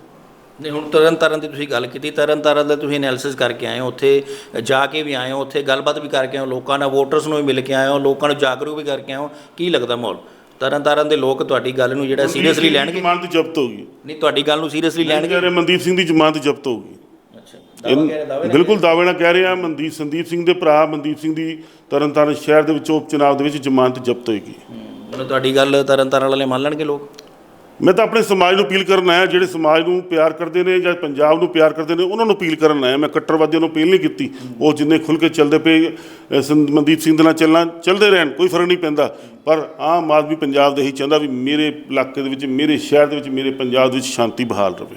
ਨਹੀਂ ਹੁਣ ਤਰਨ ਤਾਰਨ ਦੀ ਤੁਸੀਂ ਗੱਲ ਕੀਤੀ ਤਰਨ ਤਾਰਨ ਦਾ ਤੁਸੀਂ ਐਨਾਲਿਸਿਸ ਕਰਕੇ ਆਏ ਹੋ ਉੱਥੇ ਜਾ ਕੇ ਵੀ ਆਏ ਹੋ ਉੱਥੇ ਗੱਲਬਾਤ ਵੀ ਕਰਕੇ ਆਏ ਹੋ ਲੋਕਾਂ ਨਾਲ ਵੋਟਰਸ ਨੂੰ ਵੀ ਮਿਲ ਕੇ ਆਏ ਹੋ ਲੋਕਾਂ ਨੂੰ ਜਾਗਰੂਕ ਵੀ ਕਰਕੇ ਆਏ ਹੋ ਕੀ ਲੱਗਦਾ ਮਾਹੌਲ? ਤਰਨ ਤਾਰਨ ਦੇ ਲੋਕ ਤੁਹਾਡੀ ਗੱਲ ਨੂੰ ਜਿਹੜਾ ਸੀਰੀਅਸਲੀ ਲੈਣਗੇ? ਜ਼ਮਾਨਤ ਜ਼ਬਤ ਹੋ ਗਈ। ਨਹੀਂ ਤੁਹਾਡੀ ਗੱਲ ਨੂੰ ਸੀਰੀਅਸਲੀ ਲੈਣਗੇ? ਮਨਦੀਪ ਸਿੰਘ ਦੀ ਜ਼ਮਾਨਤ ਜ਼ਬਤ ਹੋ ਗਈ। ਅੱਛਾ ਦਾਅਵਾ ਕਹਿ ਰਹੇ ਦਾਅਵੇ ਨਾਲ ਬਿਲਕੁਲ ਦਾਅਵੇ ਨਾਲ ਕਹਿ ਰਿਹਾ ਮਨਦੀਪ ਸੰਦੀਪ ਸਿੰਘ ਦੇ ਭਰਾ ਮਨਦੀਪ ਸਿੰਘ ਦੀ ਤਰਨਤਾਰਨ ਸ਼ਹਿਰ ਦੇ ਵਿੱਚ ਉਪ ਚੁਣਾਵ ਦੇ ਵਿੱਚ ਜ਼ਮਾਨਤ ਜ਼ਬਤ ਹੋਏਗੀ। ਤੁਹਾਡੀ ਗੱਲ ਤਰਨ ਤਾਰਨ ਵਾਲੇ ਮੰਨ ਲੈਣਗੇ ਲੋਕ? ਮੈਂ ਤਾਂ ਆਪਣੇ ਸਮਾਜ ਨੂੰ ਅਪੀਲ ਕਰਨ ਆਇਆ ਜਿਹੜੇ ਸਮਾਜ ਨੂੰ ਪਿਆਰ ਕਰਦੇ ਨੇ ਜਾਂ ਪੰਜਾਬ ਨੂੰ ਪਿਆਰ ਕਰਦੇ ਨੇ ਉਹਨਾਂ ਨੂੰ ਅਪੀਲ ਕਰਨ ਆਇਆ। ਮੈਂ ਕੱਟੜਵਾਦੀਆਂ ਨੂੰ ਅਪੀਲ ਨਹੀਂ ਕੀਤੀ। ਉਹ ਜਿੰਨੇ ਖੁੱਲ ਕੇ ਚੱਲਦੇ ਪਏ ਅ, ਮਨਦੀਪ ਸਿੰਘ ਦੇ ਨਾਲ ਚੱਲਣਾ ਚੱਲਦੇ ਰਹਿਣ ਕੋਈ ਫ਼ਰਕ ਨਹੀਂ ਪੈਂਦਾ। ਪਰ ਆਮ ਆਦਮੀ ਪੰਜਾਬ ਦੇ ਹੀ ਚਾਹੁੰਦਾ ਵੀ ਮੇਰੇ ਇਲਾਕੇ ਦੇ ਵਿੱਚ ਮੇਰੇ ਸ਼ਹਿਰ ਦੇ ਵਿੱਚ ਮੇਰੇ ਪੰਜਾਬ ਦੇ ਵਿੱਚ ਸ਼ਾਂਤੀ ਬਹਾਲ ਰਹੇ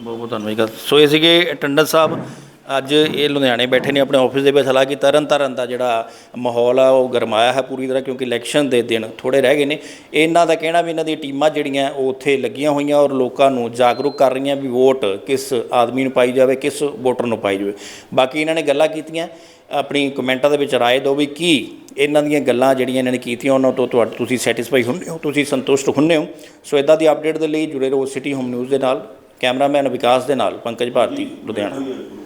ਬਹੁਤ ਬਹੁਤ ਧੰਨਵਾਦ ਸੋ ਇਹ ਸੀਗੇ ਟੰਡਨ ਸਾਹਿਬ ਅੱਜ ਇਹ ਲੁਧਿਆਣੇ ਬੈਠੇ ਨੇ, ਆਪਣੇ ਆਫਿਸ ਦੇ ਵਿੱਚ ਹਾਲਾਂਕਿ ਤਰਨ ਤਾਰਨ ਦਾ ਜਿਹੜਾ ਮਾਹੌਲ ਆ, ਉਹ ਗਰਮਾਇਆ ਹੈ ਪੂਰੀ ਤਰ੍ਹਾਂ, ਕਿਉਂਕਿ ਇਲੈਕਸ਼ਨ ਦੇ ਦਿਨ ਥੋੜੇ ਰਹਿ ਗਏ ਨੇ। ਇਹਨਾਂ ਦਾ ਕਹਿਣਾ ਵੀ ਇਹਨਾਂ ਦੀਆਂ ਟੀਮਾਂ ਜਿਹੜੀਆਂ, ਉਹ ਉੱਥੇ ਲੱਗੀਆਂ ਹੋਈਆਂ ਔਰ ਲੋਕਾਂ ਨੂੰ ਜਾਗਰੂਕ ਕਰ ਰਹੀਆਂ ਵੀ ਵੋਟ ਕਿਸ ਆਦਮੀ ਨੂੰ ਪਾਈ ਜਾਵੇ, ਕਿਸ ਵੋਟਰ ਨੂੰ ਪਾਈ ਜਾਵੇ। ਬਾਕੀ ਇਹਨਾਂ ਨੇ ਗੱਲਾਂ ਕੀਤੀਆਂ। ਆਪਣੀ ਕਮੈਂਟਾਂ ਦੇ ਵਿੱਚ ਰਾਏ ਦਿਓ ਵੀ ਕੀ ਇਹਨਾਂ ਦੀਆਂ ਗੱਲਾਂ ਜਿਹੜੀਆਂ ਇਹਨਾਂ ਨੇ ਕੀਤੀਆਂ, ਉਹਨਾਂ ਤੋਂ ਤੁਹਾਡੇ ਤੁਸੀਂ ਸੈਟੀਸਫਾਈ ਹੁੰਦੇ ਹੋ, ਤੁਸੀਂ ਸੰਤੁਸ਼ਟ ਹੁੰਦੇ ਹੋ। ਸੋ ਇਦਾਂ ਦੀ ਅਪਡੇਟ ਦੇ ਲਈ ਜੁੜੇ ਰਹੋ ਸਿਟੀ ਹੋਮ ਨਿਊਜ਼ ਦੇ ਨਾਲ ਕੈਮਰਾਮੈਨ ਵਿਕਾਸ ਦੇ ਨਾਲ, ਪੰਕਜ ਭਾਰਤੀ, ਲੁਧਿਆਣਾ।